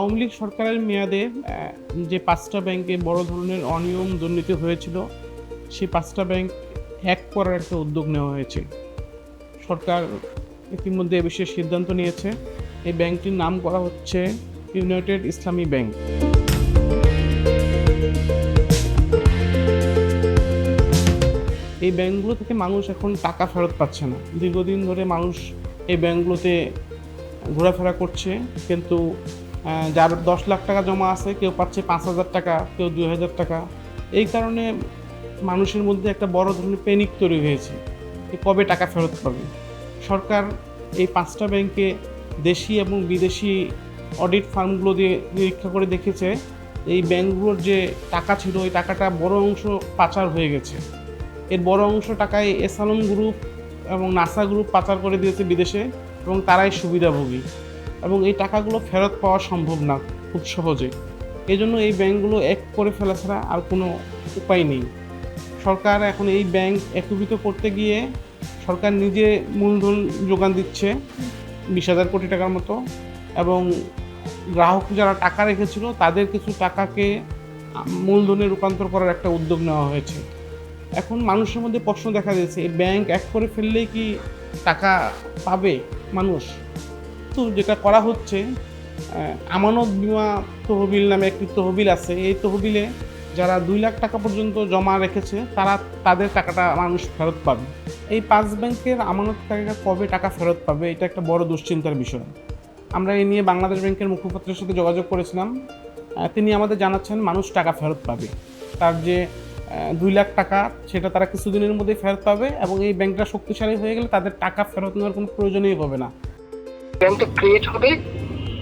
আওয়ামী লীগ সরকারের মেয়াদে যে পাঁচটা ব্যাংকে বড় ধরনের অনিয়ম দুর্নীতি হয়েছিল, সেই পাঁচটা ব্যাংক এক করার একটা উদ্যোগ নেওয়া হয়েছে। সরকার ইতিমধ্যে এ বিষয়ে সিদ্ধান্ত নিয়েছে। এই ব্যাংকটির নাম করা হচ্ছে ইউনাইটেড ইসলামী ব্যাংক। এই ব্যাংকগুলো থেকে মানুষ এখন টাকা ফেরত পাচ্ছে না। দীর্ঘদিন ধরে মানুষ এই ব্যাংকগুলোতে ঘোরাফেরা করছে, কিন্তু যার দশ লাখ টাকা জমা আছে, কেউ পাচ্ছে পাঁচ হাজার টাকা, কেউ দুই হাজার টাকা। এই কারণে মানুষের মধ্যে একটা বড় ধরনের প্যানিক তৈরি হয়েছে কবে টাকা ফেরত পাবে। সরকার এই পাঁচটা ব্যাংকে দেশি এবং বিদেশি অডিট ফার্মগুলো দিয়ে নিরীক্ষা করে দেখেছে, এই ব্যাংকগুলোর যে টাকা ছিল ওই টাকাটা বড় অংশ পাচার হয়ে গেছে। এর বড় অংশ টাকায় এসালম গ্রুপ এবং নাসা গ্রুপ পাচার করে দিয়েছে বিদেশে এবং তারাই সুবিধাভোগী। এবং এই টাকাগুলো ফেরত পাওয়া সম্ভব না, খুব সহজে। এই জন্য এই ব্যাংকগুলো এক করে ফেলা ছাড়া আর কোনো উপায় নেই। সরকার এখন এই ব্যাংক একীভূত করতে গিয়ে সরকার নিজে মূলধন যোগান দিচ্ছে বিশ হাজার কোটি টাকার মতো এবং গ্রাহক যারা টাকা রেখেছিল তাদের কিছু টাকাকে মূলধনে রূপান্তর করার একটা উদ্যোগ নেওয়া হয়েছে। এখন মানুষের মধ্যে প্রশ্ন দেখা দিয়েছে, এই ব্যাংক এক করে ফেললেই কি টাকা পাবে মানুষ? তো যেটা করা হচ্ছে আমানত বিমা তহবিল নামে একটি তহবিল আছে। এই তহবিলে যারা দুই লাখ টাকা পর্যন্ত জমা রেখেছে, তারা তাদের টাকাটা মানুষ ফেরত পাবে। এই পাঁচ ব্যাংকের আমানত আমানতকারীরা কবে টাকা ফেরত পাবে, এটা একটা বড় দুশ্চিন্তার বিষয়। আমরা এই নিয়ে বাংলাদেশ ব্যাংকের মুখপাত্রের সাথে যোগাযোগ করেছিলাম। তিনি আমাদের জানাচ্ছেন, মানুষ টাকা ফেরত পাবে। তার যে দুই লাখ টাকা, সেটা তারা কিছুদিনের মধ্যেই ফেরত পাবে এবং এই ব্যাংকটা শক্তিশালী হয়ে গেলে তাদের টাকা ফেরত নেওয়ার কোনো প্রয়োজনই হবে না। ব্যাংকটা ক্রিয়েট হবে।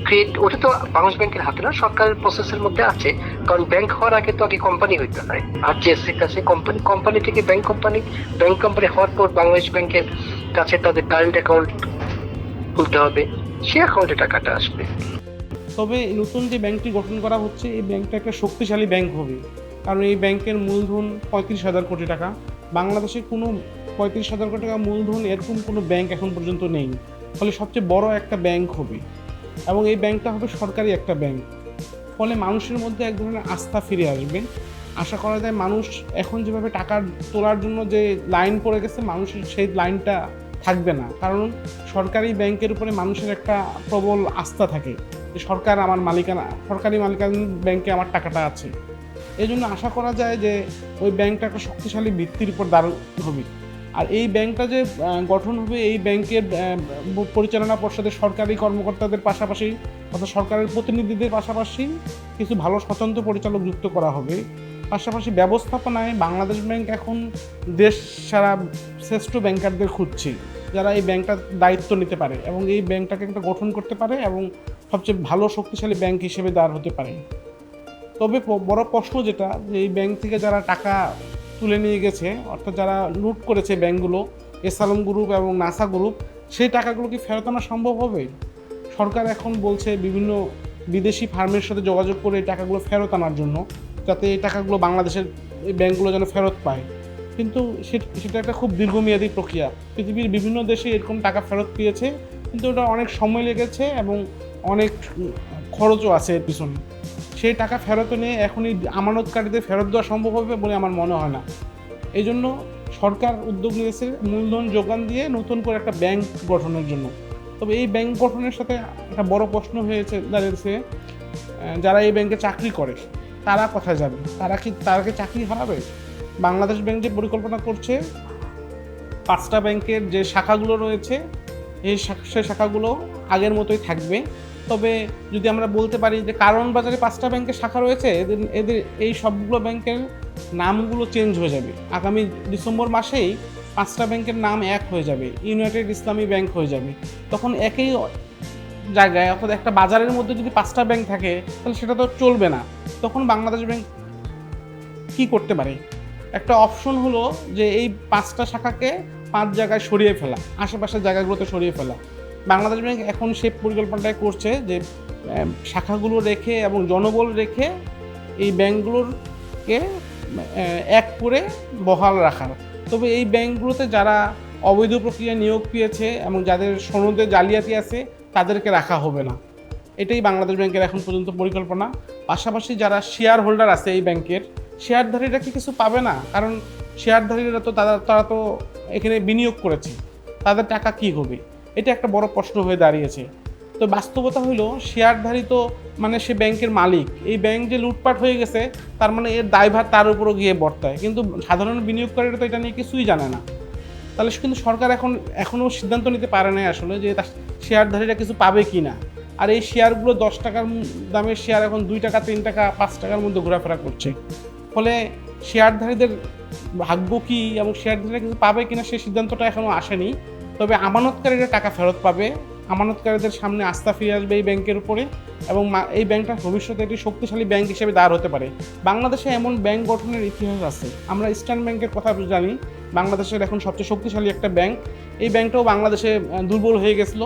ক্রিয়েট ওটা তো বাংলাদেশ ব্যাংকের হাতে না সরকারের প্রসেসের মধ্যে আছে। কারণ ব্যাংক হওয়ার আগে তো আগে কোম্পানি হইতে হয় আর জিএসসির কাছে কোম্পানি কোম্পানি থেকে ব্যাংক কোম্পানি ব্যাংক কোম্পানি হওয়ার পর বাংলাদেশ ব্যাংকের কাছে তাদের কারেন্ট অ্যাকাউন্ট খুলতে হবে। সে অ্যাকাউন্টে টাকাটা আসবে। তবে নতুন যে ব্যাংকটি গঠন করা হচ্ছে, এই ব্যাংকটা একটা শক্তিশালী ব্যাংক হবে। কারণ এই ব্যাংকের মূলধন পঁয়ত্রিশ হাজার কোটি টাকা। বাংলাদেশে কোনো পঁয়ত্রিশ হাজার কোটি টাকা মূলধন এরকম কোনো ব্যাংক এখন পর্যন্ত নেই। ফলে সবচেয়ে বড় একটা ব্যাংক হবে। এবং এই ব্যাংকটা হবে সরকারি একটা ব্যাংক ফলে মানুষের মধ্যে এক ধরনের আস্থা ফিরে আসবে। আশা করা যায় মানুষ এখন যেভাবে টাকা তোলার জন্য যে লাইন পড়ে গেছে, মানুষের সেই লাইনটা থাকবে না। কারণ সরকারি ব্যাংকের উপরে মানুষের একটা প্রবল আস্থা থাকে যে সরকার আমার মালিকানা, সরকারি মালিকানা ব্যাংকে আমার টাকাটা আছে। এই জন্য আশা করা যায় যে ওই ব্যাংকটা একটা শক্তিশালী ভিত্তির উপর দাঁড় হবে। আর এই ব্যাংকটা যে গঠন হবে, এই ব্যাংকের পরিচালনা পর্ষদের সরকারি কর্মকর্তাদের পাশাপাশি অর্থাৎ সরকারের প্রতিনিধিদের পাশাপাশি কিছু ভালো স্বতন্ত্র পরিচালক যুক্ত করা হবে। পাশাপাশি ব্যবস্থাপনায় বাংলাদেশ ব্যাংক এখন দেশ সারা শ্রেষ্ঠ ব্যাংকারদের খুঁজছে, যারা এই ব্যাংকটার দায়িত্ব নিতে পারে এবং এই ব্যাংকটাকে একটা গঠন করতে পারে এবং সবচেয়ে ভালো শক্তিশালী ব্যাংক হিসেবে দাঁড় হতে পারে। তবে বড় প্রশ্ন যেটা, যে এই ব্যাংক থেকে যারা টাকা তুলে নিয়ে গেছে। অর্থাৎ যারা লুট করেছে ব্যাংকগুলো এসালম গ্রুপ এবং নাসা গ্রুপ সেই টাকাগুলো কি ফেরত আনা সম্ভব হবে? সরকার এখন বলছে বিভিন্ন বিদেশি ফার্মের সাথে যোগাযোগ করে এই টাকাগুলো ফেরত আনার জন্য, যাতে এই টাকাগুলো বাংলাদেশের এই ব্যাংকগুলো যেন ফেরত পায়। কিন্তু সেটা একটা খুব দীর্ঘমেয়াদী প্রক্রিয়া। পৃথিবীর বিভিন্ন দেশে এরকম টাকা ফেরত পেয়েছে, কিন্তু ওটা অনেক সময় লেগেছে এবং অনেক খরচও আছে এর পিছনে। সেই টাকা ফেরত নিয়ে এখনই আমানতকারীদের ফেরত দেওয়া সম্ভব হবে বলে আমার মনে হয় না। এই জন্য সরকার উদ্যোগ নিয়েছে, মূলধন যোগান দিয়ে নতুন করে একটা ব্যাংক গঠনের জন্য। তবে এই ব্যাংক গঠনের সাথে একটা বড় প্রশ্ন হয়েছে, দাঁড়িয়েছে যারা এই ব্যাংকে চাকরি করে, তারা কোথায় যাবে? তারা কি তারা কি চাকরি হারাবে? বাংলাদেশ ব্যাংক যে পরিকল্পনা করছে, পাঁচটা ব্যাংকের যে শাখাগুলো রয়েছে, এই সেই শাখাগুলো আগের মতোই থাকবে। তবে যদি আমরা বলতে পারি যে কারণ বাজারে পাঁচটা ব্যাংকের শাখা রয়েছে, এদের এদের এই সবগুলো ব্যাংকের নামগুলো চেঞ্জ হয়ে যাবে। আগামী ডিসেম্বর মাসেই পাঁচটা ব্যাংকের নাম এক হয়ে যাবে ইউনাইটেড ইসলামী ব্যাংক হয়ে যাবে। তখন একই জায়গায় অর্থাৎ একটা বাজারের মধ্যে যদি পাঁচটা ব্যাংক থাকে, তাহলে সেটা তো চলবে না। তখন বাংলাদেশ ব্যাংক কি করতে পারে? একটা অপশন হলো যে এই পাঁচটা শাখাকে পাঁচ জায়গায় সরিয়ে ফেলা, আশেপাশের জায়গাগুলোতে সরিয়ে ফেলা। বাংলাদেশ ব্যাংক এখন সে পরিকল্পনাটাই করছে যে শাখাগুলো রেখে এবং জনবল রেখে এই ব্যাংকগুলোরকে এক করে বহাল রাখার। তবে এই ব্যাংকগুলোতে যারা অবৈধ প্রক্রিয়া নিয়োগ পেয়েছে এবং যাদের সনদে জালিয়াতি আছে, তাদেরকে রাখা হবে না। এটাই বাংলাদেশ ব্যাংকের এখন পর্যন্ত পরিকল্পনা। পাশাপাশি যারা শেয়ার হোল্ডার আছে এই ব্যাংকের শেয়ারধারীরা কি কিছু পাবে না? কারণ শেয়ারধারীরা তো তারা তারা তো এখানে বিনিয়োগ করেছে। তাদের টাকা কি হবে? এটা একটা বড় প্রশ্ন হয়ে দাঁড়িয়েছে। তো বাস্তবতা হলো শেয়ারধারী তো মানে সে ব্যাংকের মালিক, এই ব্যাংক যে লুটপাট হয়ে গেছে, তার মানে এর দায়ভার তার উপরও গিয়ে বর্তায়। কিন্তু সাধারণ বিনিয়োগকারীরা তো এটা নিয়ে কিছুই জানে না। তাহলে কিন্তু সরকার এখন এখনও সিদ্ধান্ত নিতে পারে নাই আসলে যে শেয়ারধারীরা কিছু পাবে কি না আর এই শেয়ারগুলো দশ টাকার দামের শেয়ার এখন দুই টাকা, তিন টাকা, পাঁচ টাকার মধ্যে ঘোরাফেরা করছে। ফলে শেয়ারধারীদের ভাগ্য কী এবং শেয়ারধারীরা কিছু পাবে কিনা সেই সিদ্ধান্তটা এখনও আসেনি। তবে আমানতকারীরা টাকা ফেরত পাবে। আমানতকারীদের সামনে আস্থা ফিরে আসবে এই ব্যাংকের উপরে এবং এই ব্যাংকটা ভবিষ্যতে একটি শক্তিশালী ব্যাংক হিসেবে দাঁড় হতে পারে। বাংলাদেশে এমন ব্যাংক গঠনের ইতিহাস আছে। আমরা ইস্টার্ন ব্যাংকের কথা জানি। বাংলাদেশের এখন সবচেয়ে শক্তিশালী একটা ব্যাংক। এই ব্যাংকটাও বাংলাদেশে দুর্বল হয়ে গেছিল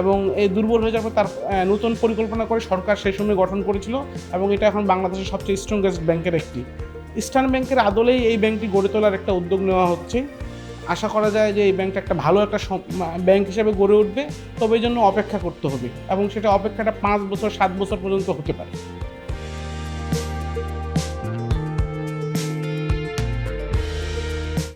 এবং এই দুর্বল হয়ে যাওয়ার পর তার নতুন পরিকল্পনা করে সরকার সেই সময় গঠন করেছিল এবং এটা এখন বাংলাদেশের সবচেয়ে স্ট্রংগেস্ট ব্যাংকের একটি। ইস্টার্ন ব্যাংকের আদলেই এই ব্যাংকটি গড়ে তোলার একটা উদ্যোগ নেওয়া হচ্ছে। আশা করা যায় যে এই ব্যাংকটা একটা ভালো একটা ব্যাংক হিসেবে গড়ে উঠবে, তবে জন্য অপেক্ষা করতে হবে এবং সেটা অপেক্ষাটা পাঁচ বছর, সাত বছর পর্যন্ত হতে পারে।